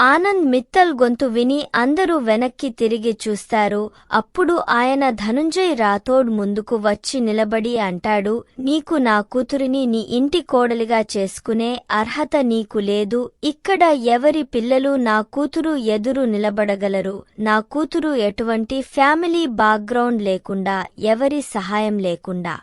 ఆనంద్ మిత్తల్ గొంతు విని అందరూ వెనక్కి తిరిగి చూస్తారు. అప్పుడు ఆయన ధనుంజయ్ రాథోడ్ ముందుకు వచ్చి నిలబడి అంటాడు నీకు నా కూతురిని నీ ఇంటి కోడలిగా చేసుకునే అర్హత నీకు లేదు. ఇక్కడ ఎవరి పిల్లలు నా కూతురు ఎదురు నిలబడగలరు. నా కూతురు ఎటువంటి ఫ్యామిలీ బ్యాక్గ్రౌండ్ లేకుండా ఎవరి సహాయం లేకుండా.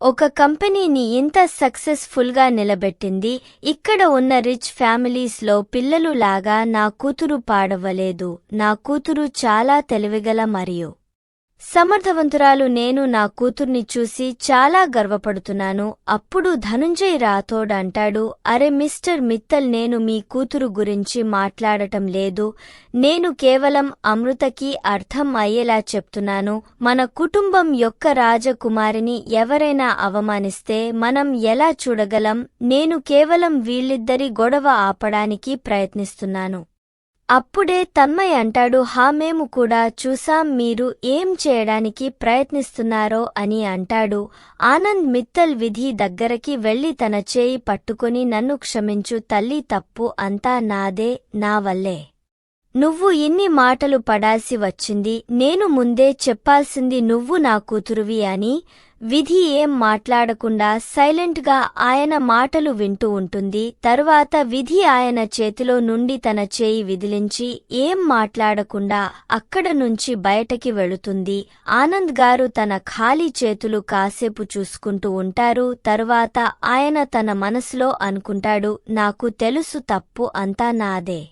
ఒక కంపెనీని ఇంత సక్సెస్ఫుల్గా నిలబెట్టింది ఇక్కడ ఉన్న రిచ్ ఫ్యామిలీస్లో పిల్లలు లాగా నా కూతురు పాడవలేదు నా కూతురు చాలా తెలివిగల మరియు సమర్థవంతురాలు నేను నా కూతుర్ని చూసి చాలా గర్వపడుతున్నాను. అప్పుడు ధనుంజయ్ రాథోడ్ అంటాడు అరే మిస్టర్ మిత్తల్ నేను మీ కూతురు గురించి మాట్లాడటం లేదు. నేను కేవలం అమృతకి అర్థం అయ్యేలా చెప్తున్నాను. మన కుటుంబం యొక్క రాజకుమారిని ఎవరైనా అవమానిస్తే మనం ఎలా చూడగలం? నేను కేవలం వీళ్ళిద్దరి గొడవ ఆపడానికి ప్రయత్నిస్తున్నాను. అప్పుడే తన్మయ్ అంటాడు హా మేము కూడా చూసాం మీరు ఏం చేయడానికి ప్రయత్నిస్తున్నారో అని అంటాడు. ఆనంద్ మిత్తల్ విధి దగ్గరకి వెళ్ళి తన చేయి పట్టుకుని నన్ను క్షమించు తల్లి తప్పు అంతా నాదే నా వల్లే. నువ్వు ఇన్ని మాటలు పడాల్సి వచ్చింది నేను ముందే చెప్పాల్సింది నువ్వు నా కూతురువి అని విధి ఏం మాట్లాడకుండా సైలెంట్గా ఆయన మాటలు వింటూ ఉంటుంది. తరువాత విధి ఆయన చేతిలో నుండి తన చేయి విదిలించి ఏం మాట్లాడకుండా అక్కడ నుంచి బయటకి వెళుతుంది. ఆనంద్ గారు తన ఖాళీ చేతులు కాసేపు చూసుకుంటూ ఉంటారు. తరువాత ఆయన తన మనసులో అనుకుంటాడు నాకు తెలుసు తప్పు అంతా నాదే.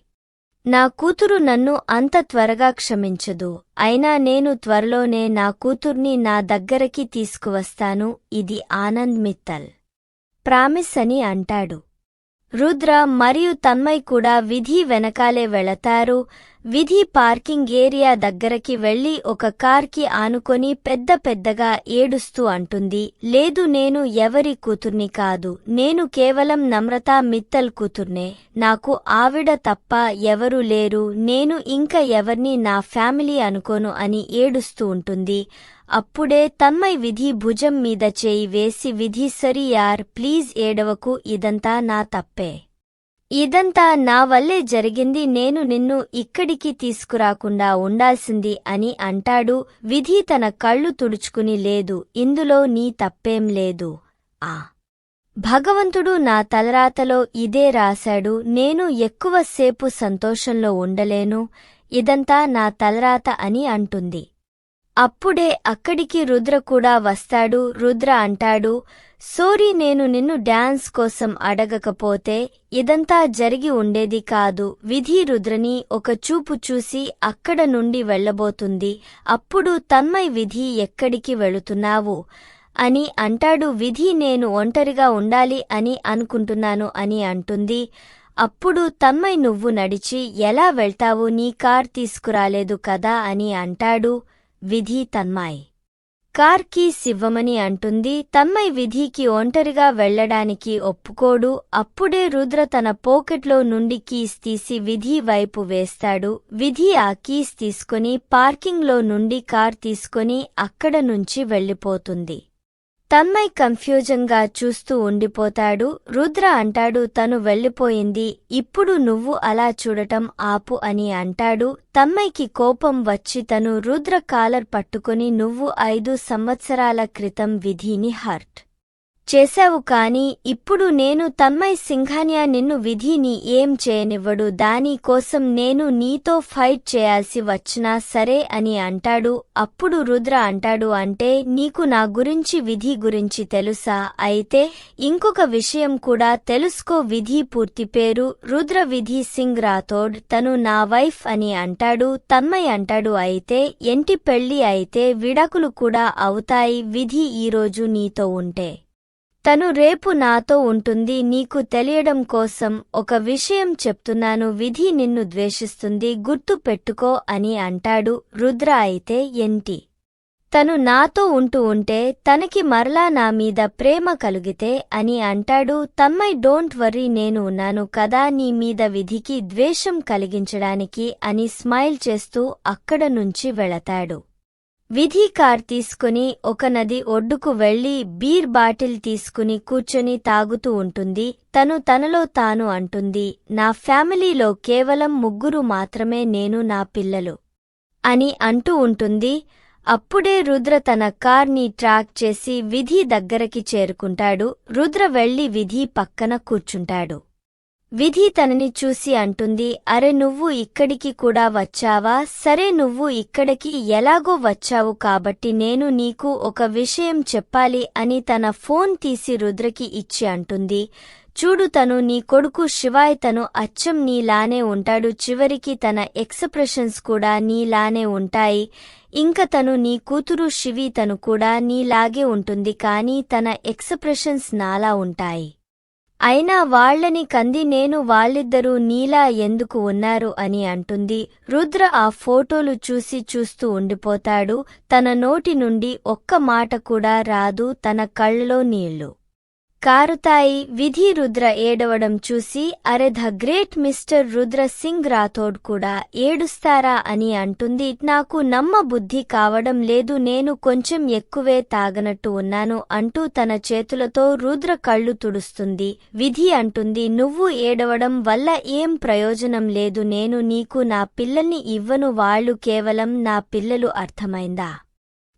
నా కూతురు నన్ను అంత త్వరగా క్షమించదు అయినా నేను త్వరలోనే నా కూతుర్ని నా దగ్గరకి తీసుకువస్తాను ఇది ఆనంద్ మిత్తల్. ప్రామిస్ అని అంటాడు. రుద్ర మరియు తన్మయ్ కూడా విధి వెనకాలే వెళతారు. విధి పార్కింగ్ ఏరియా దగ్గరకి వెళ్ళి ఒక కార్కి ఆనుకొని పెద్ద పెద్దగా ఏడుస్తూ అంటుంది. లేదు నేను ఎవరి కూతుర్ని కాదు. నేను కేవలం నమ్రతా మిత్తల్ కూతుర్నే. నాకు ఆవిడ తప్ప ఎవరూ లేరు. నేను ఇంకా ఎవర్ని నా ఫ్యామిలీ అనుకోను అని ఏడుస్తూ ఉంటుంది. అప్పుడే తన్మయ్ విధి భుజం మీద చేయి వేసి విధి సరి యార్ ప్లీజ్ ఏడవకు ఇదంతా నా తప్పే. ఇదంతా నా వల్లే జరిగింది నేను నిన్ను ఇక్కడికి తీసుకురాకుండా ఉండాల్సింది అని అంటాడు విధి తన కళ్ళు తుడుచుకుని లేదు ఇందులో నీ తప్పేం లేదు. ఆ. భగవంతుడు నా తలరాతలో ఇదే రాశాడు నేను ఎక్కువసేపు సంతోషంలో ఉండలేను ఇదంతా నా తలరాత అని అంటుంది. అప్పుడే అక్కడికి రుద్ర కూడా వస్తాడు. రుద్ర అంటాడు సోరీ నేను నిన్ను డాన్స్ కోసం అడగకపోతే ఇదంతా జరిగి ఉండేది కాదు. విధి రుద్రని ఒక చూపు చూసి అక్కడ నుండి వెళ్ళబోతుంది అప్పుడు తన్మయ్ విధి ఎక్కడికి వెళుతున్నావు? అని అంటాడు. విధి నేను ఒంటరిగా ఉండాలి అని అనుకుంటున్నాను అని అంటుంది. అప్పుడు తన్మయ్ నువ్వు నడిచి ఎలా వెళ్తావు? నీ కార్ తీసుకురాలేదు కదా అని అంటాడు. విధి తన్మాయ్. కార్ కీస్ ఇవ్వమని అంటుంది తన్మయ్ విధికి ఒంటరిగా వెళ్ళడానికి ఒప్పుకోడు అప్పుడే రుద్ర తన పోకెట్లో నుండి కీస్ తీసి విధి వైపు వేస్తాడు విధి ఆ కీస్ తీసుకుని పార్కింగ్లో నుండి కార్ తీసుకొని అక్కడ నుంచి వెళ్ళిపోతుంది తన్మయ్ కన్ఫ్యూజంగా చూస్తూ ఉండిపోతాడు. రుద్ర అంటాడు తను వెళ్ళిపోయింది ఇప్పుడు నువ్వు అలా చూడటం ఆపు అని అంటాడు. తన్మయ్కి కోపం వచ్చి తను రుద్ర కాలర్ పట్టుకుని నువ్వు ఐదు సంవత్సరాల క్రితం విధిని హర్ట్ చేశావు కాని ఇప్పుడు నేను తన్మయ్ సింఘానియా నిన్ను విధిని ఏం చేయనివ్వడు. దాని కోసం నేను నీతో ఫైట్ చేయాల్సి వచ్చినా సరే అని అంటాడు. అప్పుడు రుద్ర అంటాడు అంటే నీకు నా గురించి విధి గురించి తెలుసా? అయితే ఇంకొక విషయం కూడా తెలుసుకో. విధి పూర్తి పేరు రుద్ర విధి సింగ్ రాథోడ్. తను నా వైఫ్ అని అంటాడు. తన్మయ్ అంటాడు అయితే ఎంటి పెళ్ళి అయితే విడాకులు కూడా అవుతాయి. విధి ఈరోజు నీతో ఉంటే తను రేపు నాతో ఉంటుంది నీకు తెలియడం కోసం ఒక విషయం చెప్తున్నాను విధి నిన్ను ద్వేషిస్తుంది గుర్తు పెట్టుకో అని అంటాడు రుద్ర అయితే ఎంటి తను నాతో ఉంటూ ఉంటే తనకి మరలా నా మీద ప్రేమ కలిగితే అని అంటాడు తమ్మై డోంట్ వర్రీ నేను ఉన్నాను కదా నీ మీద విధికి ద్వేషం కలిగించడానికి అని స్మైల్ చేస్తూ అక్కడ నుంచి వెళతాడు. విధి కార్ తీసుకుని ఒక నది ఒడ్డుకు వెళ్ళి బీర్ బాటిల్ తీసుకుని కూర్చొని తాగుతూ ఉంటుంది. తను తనలో తాను అంటుంది నా ఫ్యామిలీలో కేవలం ముగ్గురు మాత్రమే నేను నా పిల్లలు అని అంటూ ఉంటుంది. అప్పుడే రుద్ర తన కార్ని ట్రాక్ చేసి విధి దగ్గరకి చేరుకుంటాడు. రుద్ర వెళ్ళి విధి పక్కన కూర్చుంటాడు. విధి తనని చూసి అంటుంది అరే నువ్వు ఇక్కడికి కూడా వచ్చావా? సరే నువ్వు ఇక్కడికి ఎలాగో వచ్చావు కాబట్టి నేను నీకు ఒక విషయం చెప్పాలి అని తన ఫోన్ తీసి రుద్రకి ఇచ్చి అంటుంది. చూడు తను నీ కొడుకు శివాయ్ తను అచ్చం నీలానే ఉంటాడు. చివరికి తన ఎక్స్ప్రెషన్స్ కూడా నీలానే ఉంటాయి. ఇంక తను నీ కూతురు శివి తను కూడా నీలాగే ఉంటుంది. కానీ తన ఎక్స్ప్రెషన్స్ నాలా ఉంటాయి. అయినా వాళ్ళని కంది నేను వాళ్ళిద్దరూ నీలా ఎందుకు ఉన్నారు అని అంటుంది. రుద్ర ఆ ఫోటోలు చూసి చూస్తూ ఉండిపోతాడు. తన నోటి నుండి ఒక్క మాట కూడా రాదు. తన కళ్ళలో నీళ్ళు. కారుతాయి విధి రుద్ర ఏడవడం చూసి అరే the great mister Rudra Singh Rathod కూడా ఏడుస్తారా అని అంటుంది. నాకు నమ్మ బుద్ధి కావడం లేదు నేను కొంచెం ఎక్కువే తాగనట్టు ఉన్నాను అంటూ తన చేతులతో రుద్ర కళ్ళు తుడుస్తుంది. విధి అంటుంది నువ్వు ఏడవడం వల్ల ఏం ప్రయోజనం లేదు నేను నీకు నా పిల్లల్ని ఇవ్వను వాళ్ళు కేవలం నా పిల్లలు అర్థమైందా?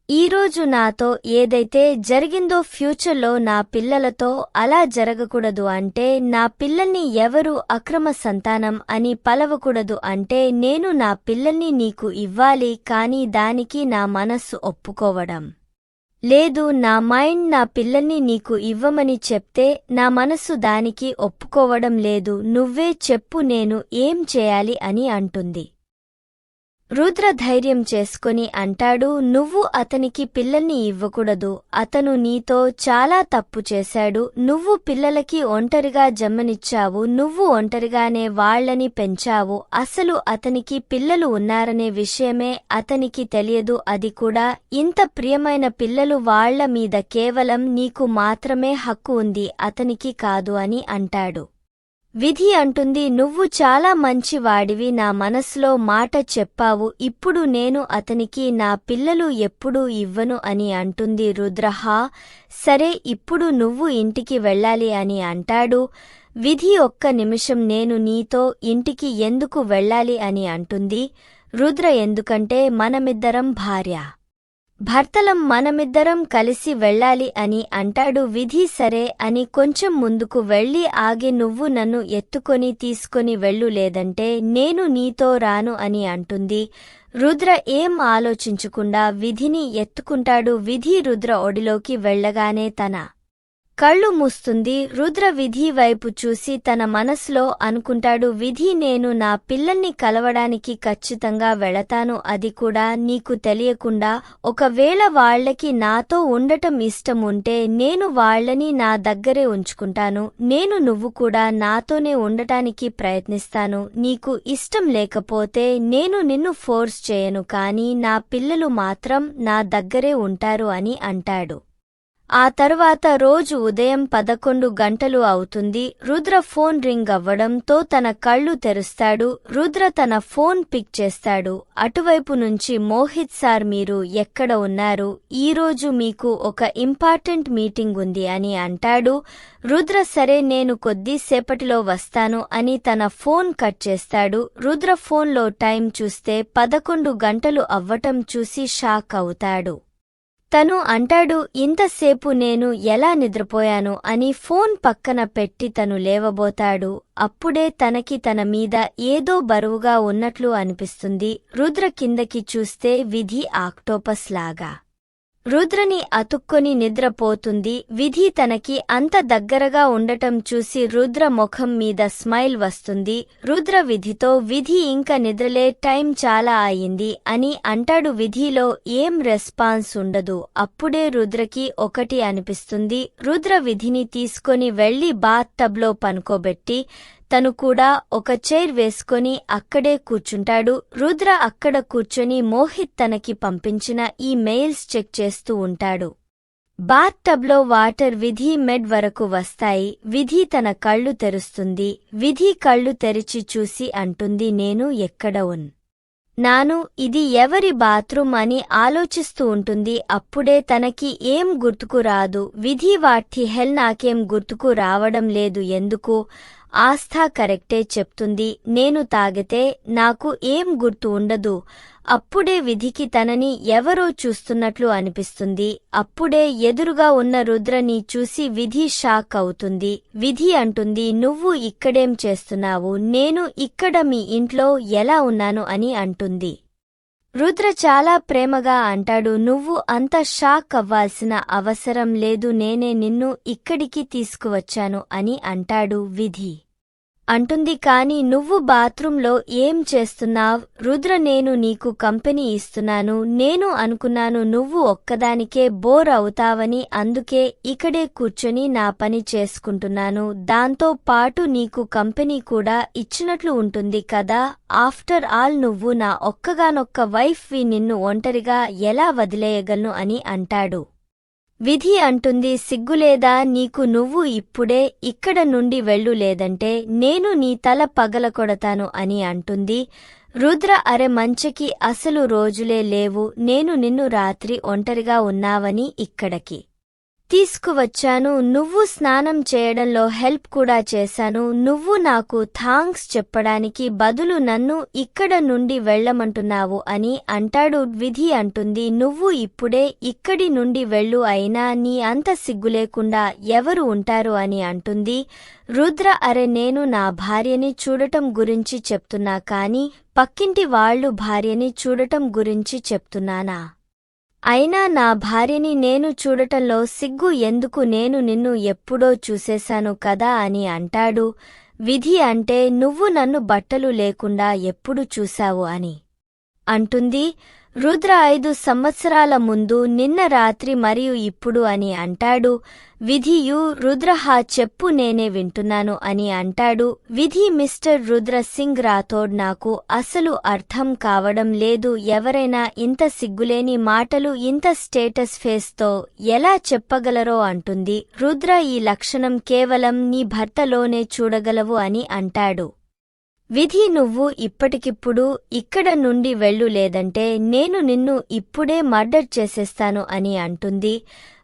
ఈరోజు నాతో ఏదైతే జరిగిందో ఫ్యూచర్లో నా పిల్లలతో అలా జరగకూడదు అంటే నా పిల్లల్ని ఎవరు అక్రమ సంతానం అని పలవకూడదు అంటే నేను నా పిల్లల్ని నీకు ఇవ్వాలి కాని దానికి నా మనస్సు ఒప్పుకోవడం. లేదు నా మైండ్ నా పిల్లల్ని నీకు ఇవ్వమని చెప్తే నా మనస్సు దానికి ఒప్పుకోవడం లేదు నువ్వే చెప్పు నేను ఏం చేయాలి అని అంటుంది. రుద్ర ధైర్యం చేసుకుని అంటాడు నువ్వు అతనికి పిల్లల్ని ఇవ్వకూడదు. అతను నీతో చాలా తప్పు చేశాడు. నువ్వు పిల్లలకి ఒంటరిగా జమ్మనిచ్చావు నువ్వు ఒంటరిగానే వాళ్ళని పెంచావు. అసలు అతనికి పిల్లలు ఉన్నారనే విషయమే అతనికి తెలియదు. అది కూడా ఇంత ప్రియమైన పిల్లలు వాళ్ళ మీద కేవలం నీకు మాత్రమే హక్కు ఉంది. అతనికి కాదు అని అంటాడు. విధి అంటుంది నువ్వు చాలా మంచివాడివి నా మనసులో మాట చెప్పావు ఇప్పుడు నేను అతనికి నా పిల్లలు ఎప్పుడూ ఇవ్వను అని అంటుంది రుద్రహా సరే ఇప్పుడు నువ్వు ఇంటికి వెళ్ళాలి అని అంటాడు. విధి ఒక్క నిమిషం నేను నీతో ఇంటికి ఎందుకు వెళ్ళాలి అని అంటుంది. రుద్ర ఎందుకంటే మనమిద్దరం భార్య. భర్తలం మనమిద్దరం కలిసి వెళ్ళాలి అని అంటాడు విధి సరే అని కొంచెం ముందుకు వెళ్ళి ఆగి నువ్వు నన్ను ఎత్తుకొని తీసుకొని వెళ్ళు లేదంటే నేను నీతో రాను అని అంటుంది. రుద్ర ఏం ఆలోచించకుండా విధిని ఎత్తుకుంటాడు విధి రుద్ర ఒడిలోకి వెళ్ళగానే తన కళ్ళు మూస్తుంది రుద్ర విధి వైపు చూసి తన మనసులో అనుకుంటాడు విధి నేను నా పిల్లల్ని కలవడానికి ఖచ్చితంగా వెళతాను అది కూడా నీకు తెలియకుండా. ఒకవేళ వాళ్ళకి నాతో ఉండటం ఇష్టం ఉంటే నేను వాళ్ళని నా దగ్గరే ఉంచుకుంటాను నేను నువ్వు కూడా నాతోనే ఉండటానికి ప్రయత్నిస్తాను. నీకు ఇష్టం లేకపోతే నేను నిన్ను ఫోర్స్ చేయను కాని నా పిల్లలు మాత్రం నా దగ్గరే ఉంటారు అని అంటాడు. ఆ తరువాత రోజు ఉదయం పదకొండు గంటలు అవుతుంది. రుద్ర ఫోన్ రింగ్ అవ్వడంతో తన కళ్ళు తెరుస్తాడు. రుద్ర తన ఫోన్ పిక్ చేస్తాడు. అటువైపు నుంచి మోహిత్ సార్ మీరు ఎక్కడ ఉన్నారు? ఈరోజు మీకు ఒక ఇంపార్టెంట్ మీటింగ్ ఉంది అని అంటాడు. రుద్ర సరే నేను కొద్దిసేపటిలో వస్తాను అని తన ఫోన్ కట్ చేస్తాడు. రుద్ర ఫోన్లో టైం చూస్తే పదకొండు గంటలు అవ్వటం చూసి షాక్ అవుతాడు. తను అంటాడు ఇంతసేపు నేను ఎలా నిద్రపోయాను? అని ఫోన్ పక్కన పెట్టి తను లేవబోతాడు. అప్పుడే తనకి తన మీద ఏదో బరువుగా ఉన్నట్లు అనిపిస్తుంది. రుద్ర కిందకి చూస్తే విధి ఆక్టోపస్ లాగా. రుద్రని అతుక్కొని నిద్రపోతుంది. విధి తనకి అంత దగ్గరగా ఉండటం చూసి రుద్ర ముఖం మీద స్మైల్ వస్తుంది. రుద్ర విధితో విధి ఇంక నిద్రలే టైం చాలా అయింది అని అంటాడు. విధిలో ఏం రెస్పాన్స్ ఉండదు. అప్పుడే రుద్రకి ఒకటి అనిపిస్తుంది. రుద్ర విధిని తీసుకొని వెళ్ళి బాత్ టబ్లో పనుకోబెట్టి తను కూడా ఒక చైర్ వేసుకొని అక్కడే కూర్చుంటాడు. రుద్ర అక్కడ కూర్చొని మోహిత్ తనకి పంపించిన ఈ మెయిల్స్ చెక్ చేస్తూ ఉంటాడు. బాత్ టబ్లో వాటర్ విధి మెడ్ వరకు వస్తాయి. విధి తన కళ్ళు తెరుస్తుంది. విధి కళ్ళు తెరిచి చూసి అంటుంది నేను ఎక్కడ ఉన్? నాను ఇది ఎవరి బాత్రూమ్ అని ఆలోచిస్తూ ఉంటుంది. అప్పుడే తనకి ఏం గుర్తుకు రాదు. విధి వాటి హెల్ నాకేం గుర్తుకు రావడం లేదు. ఎందుకు? ఆస్థా కరెక్టే చెప్తుంది నేను తాగితే నాకు ఏం గుర్తు ఉండదు. అప్పుడే విధికి తనని ఎవరో చూస్తున్నట్లు అనిపిస్తుంది. అప్పుడే ఎదురుగా ఉన్న రుద్రని చూసి విధి షాక్ అవుతుంది. విధి అంటుంది నువ్వు ఇక్కడేం చేస్తున్నావు? నేను ఇక్కడ మీ ఇంట్లో ఎలా ఉన్నాను? అని అంటుంది. రుద్ర చాలా ప్రేమగా అంటాడు నువ్వు అంత షాక్ అవ్వాల్సిన అవసరం లేదు నేనే నిన్ను ఇక్కడికి తీసుకువచ్చాను అని అంటాడు విధి. అంటుంది కాని నువ్వు బాత్రూంలో ఏం చేస్తున్నావ్? రుద్ర నేను నీకు కంపెనీ ఇస్తున్నాను. నేను అనుకున్నాను నువ్వు ఒక్కదానికే బోర్ అవుతావని అందుకే ఇక్కడే కూర్చొని నా పని చేసుకుంటున్నాను. దాంతో పాటు నీకు కంపెనీ కూడా ఇచ్చినట్లు ఉంటుంది కదా? ఆఫ్టర్ ఆల్ నువ్వు నా ఒక్కగానొక్క వైఫ్వి నిన్ను ఒంటరిగా ఎలా వదిలేయగలను అని అంటాడు. విధి అంటుంది సిగ్గులేదా? నీకు నువ్వు ఇప్పుడే ఇక్కడ నుండి వెళ్ళు లేదంటే నేను నీ తల పగలకొడతాను అని అంటుంది. రుద్ర అరె మంచకి అసలు రోజులే లేవు. నేను నిన్ను రాత్రి ఒంటరిగా ఉన్నావని ఇక్కడికి. తీసుకువచ్చాను నువ్వు స్నానం చేయడంలో హెల్ప్ కూడా చేశాను నువ్వు నాకు థాంక్స్ చెప్పడానికి బదులు నన్ను ఇక్కడ నుండి వెళ్ళమంటున్నావు అని అంటాడు విధి అంటుంది. నువ్వు ఇప్పుడే ఇక్కడి నుండి వెళ్ళు అయినా నీ అంత సిగ్గులేకుండా ఎవరు ఉంటారు అని అంటుంది. రుద్ర అరే నేను నా భార్యని చూడటం గురించి చెప్తున్నా కాని పక్కింటి వాళ్ళు భార్యని చూడటం గురించి చెప్తున్నానా? అయినా నా భార్యని నేను చూడటంలో సిగ్గు ఎందుకు నేను నిన్ను ఎప్పుడో చూసేశాను కదా అని అంటాడు. విధి అంటే నువ్వు నన్ను బట్టలు లేకుండా ఎప్పుడు చూశావు అని. అంటుంది. రుద్ర ఐదు సంవత్సరాల ముందు నిన్న రాత్రి మరియు ఇప్పుడు అని అంటాడు. విధియు రుద్రహా చెప్పు నేనే వింటున్నాను అని అంటాడు. విధి మిస్టర్ రుద్ర సింగ్ రాథోడ్ నాకు అసలు అర్థం కావడం లేదు. ఎవరైనా ఇంత సిగ్గులేని మాటలు ఇంత స్టేటస్ ఫేస్తో ఎలా చెప్పగలరో అంటుంది. రుద్ర ఈ లక్షణం కేవలం నీ భర్తలోనే చూడగలవు అని అంటాడు. విధి నువ్వు ఇప్పటికిప్పుడు ఇక్కడ నుండి వెళ్ళు లేదంటే నేను నిన్ను ఇప్పుడే మర్డర్ చేసేస్తాను అని అంటుంది.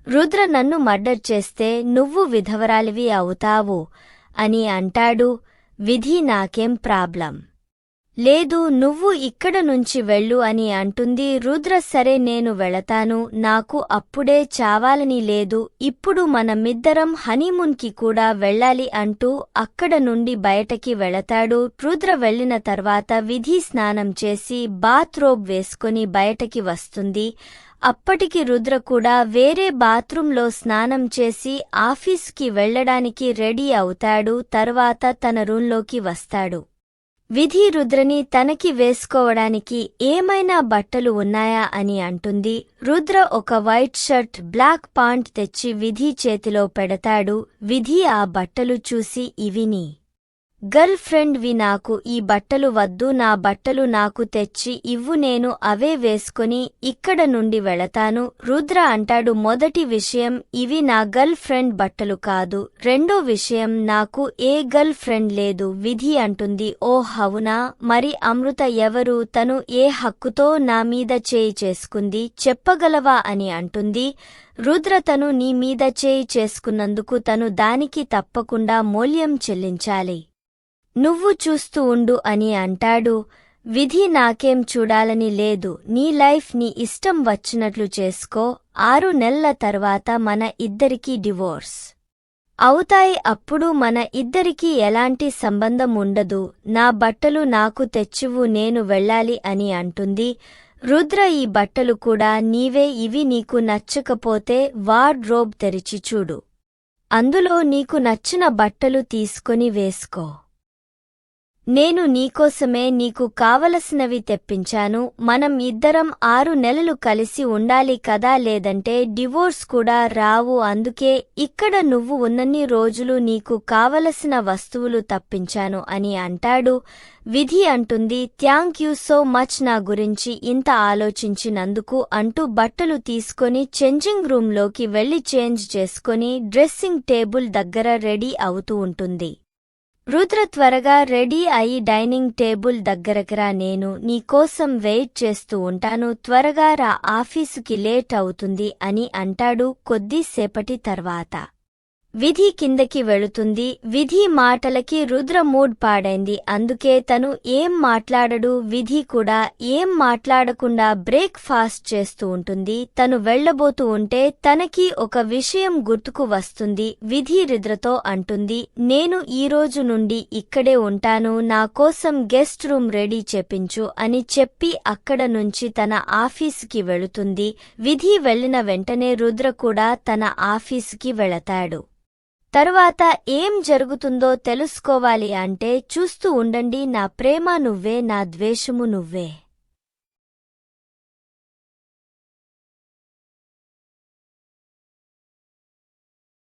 రుద్ర నన్ను మర్డర్ చేస్తే నువ్వు విధవరాలివి అవుతావు అని అంటాడు. విధి నాకేం ప్రాబ్లం? లేదు నువ్వు ఇక్కడ నుంచి వెళ్ళు అని అంటుంది రుద్ర సరే నేను వెళతాను నాకు అప్పుడే చావాలని లేదు ఇప్పుడు మనమిద్దరం హనీమూన్కి కూడా వెళ్ళాలి అంటూ అక్కడ నుండి బయటకి వెళతాడు. రుద్ర వెళ్ళిన తర్వాత విధి స్నానం చేసి బాత్రోబ్ వేసుకొని బయటకి వస్తుంది. అప్పటికి రుద్ర కూడా వేరే బాత్రూంలో స్నానం చేసి ఆఫీస్కి వెళ్ళడానికి రెడీ అవుతాడు తర్వాత తన రూంలోకి వస్తాడు. విధి రుద్రని తనకి వేసుకోవడానికి ఏమైనా బట్టలు ఉన్నాయా అని అంటుంది. రుద్ర ఒక వైట్ షర్ట్ బ్లాక్ పాంట్ తెచ్చి విధి చేతిలో పెడతాడు. విధి ఆ బట్టలు చూసి ఇవిని గర్ల్ ఫ్రెండ్ వి నాకు ఈ బట్టలు వద్దు నా బట్టలు నాకు తెచ్చి ఇవ్వు నేను అవే వేసుకొని ఇక్కడ నుండి వెళతాను. రుద్ర అంటాడు మొదటి విషయం ఇవి నా గర్ల్ ఫ్రెండ్ బట్టలు కాదు. రెండో విషయం నాకు ఏ గర్ల్ ఫ్రెండ్ లేదు విధి అంటుంది. ఓ హవునా మరి అమృత ఎవరు? తను ఏ హక్కుతో నా మీద చేయి చేసుకుంది? చెప్పగలవా? అని అంటుంది. రుద్ర తను నీ మీద చేయి చేసుకున్నందుకు తను దానికి తప్పకుండా మూల్యం చెల్లించాలి. నువ్వు చూస్తూ ఉండు అని అంటాడు. విధి నాకేం చూడాలని లేదు. నీ లైఫ్ నీ ఇష్టం వచ్చినట్లు చేసుకో. ఆరు నెలల తర్వాత మన ఇద్దరికీ డివోర్స్. అవుతాయి అప్పుడు మన ఇద్దరికీ ఎలాంటి సంబంధం ఉండదు. నా బట్టలు నాకు తెచ్చివు నేను వెళ్ళాలి అని అంటుంది. రుద్ర ఈ బట్టలు కూడా నీవే ఇవి నీకు నచ్చకపోతే వార్డ్రోబ్ తెరిచి చూడు. అందులో నీకు నచ్చిన బట్టలు తీసుకొని వేసుకో. నేను నీకోసమే నీకు కావలసినవి తెప్పించాను. మనం ఇద్దరం ఆరు నెలలు కలిసి ఉండాలి కదా లేదంటే డివోర్స్ కూడా రావు. అందుకే ఇక్కడ నువ్వు ఉన్నన్ని రోజులు నీకు కావలసిన వస్తువులు తప్పించాను అని అంటాడు. విధి అంటుంది థ్యాంక్ యూ సో మచ్ నా గురించి ఇంత ఆలోచించినందుకు అంటూ బట్టలు తీసుకొని చేంజింగ్ రూంలోకి వెళ్ళి చేంజ్ చేసుకొని డ్రెస్సింగ్ టేబుల్ దగ్గర రెడీ అవుతూ ఉంటుంది. రుద్ర త్వరగా రెడీ అయి డైనింగ్ టేబుల్ దగ్గరకురా నేను నీకోసం వెయిట్ చేస్తూ ఉంటాను త్వరగా రా ఆఫీసుకి లేట్ అవుతుంది అని అంటాడు కొద్దిసేపటి తర్వాత. విధి కిందకి వెళుతుంది. విధి మాటలకి రుద్ర మూడ్ పాడైంది. అందుకే తను ఏం మాట్లాడడు విధి కూడా ఏం మాట్లాడకుండా బ్రేక్ ఫాస్ట్ చేస్తూ ఉంటుంది. తను వెళ్ళబోతూ ఉంటే తనకి ఒక విషయం గుర్తుకు వస్తుంది. విధి రుద్రతో అంటుంది నేను ఈ రోజు నుండి ఇక్కడే ఉంటాను. నా కోసం గెస్ట్ రూమ్ రెడీ చెప్పించు అని చెప్పి అక్కడ నుంచి తన ఆఫీసుకి వెళుతుంది. విధి వెళ్ళిన వెంటనే రుద్ర కూడా తన ఆఫీసుకి వెళతాడు. తరువాత ఏం జరుగుతుందో తెలుసుకోవాలి అంటే చూస్తూ ఉండండి నా ప్రేమ నువ్వే నా ద్వేషము నువ్వే.